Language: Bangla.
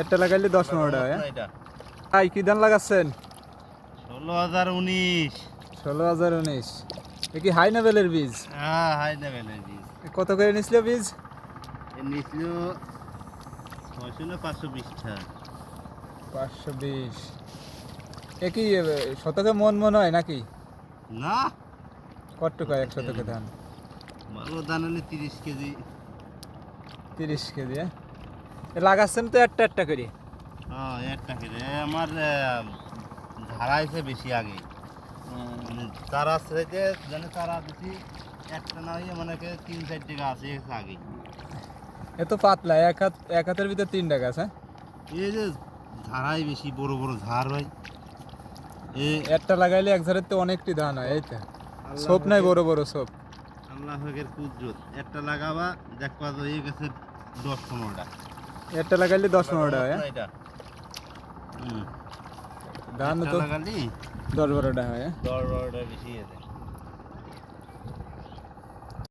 একটা লাগাইলে দশ পনেরো টাকা হ্যাঁ? ভাই কি ধান লাগাচ্ছেন? ষোলো হাজার উনিশ। ষোলো হাজার উনিশ। এ কি হাই লেভেলের বীজ? হ্যাঁ হাই লেভেলের বীজ। কত করে নিছিল বীজ? নিচল ছয়শো না পাঁচশো বিশটা পাঁচশো বিশ। এ কি শতকে মন মন হয় নাকি? না। কত কটটুকু এক শতকে ধান? ভালো দান হলে তিরিশ কেজি। তিরিশ কেজি হ্যাঁ? লাগাচ্ছেন তো একটা একটা করে? হ্যাঁ একটা এ আমার ধারাইছে বেশি আগে। তারা চারা ছেড়েতে জানে চারা বেশি একটা না হয়ে মানে কি তিন চারটে গাছ এসে আগে। এ তো পাতলা এক হাত এক হাতের ভিতর তিনটা গাছ হ্যাঁ? এই যে ঝাড়াই বেশি বড় বড় ঝাড় হয় এ একটা লাগাইলে এক ধারের তো অনেকটি ধান হয় এই তো। সোপ নাই বড় বড় সোপ। আল্লাহ হকের কুদরত। একটা লাগাবা দেখবা তো এই গেছে দশ পনেরোটা। একটা লাগাইলে দশ পনেরো টাকা? এটা ধান তো লাগালি দশ বারো টাকা হয়? দশ বারোটা বেশি আছে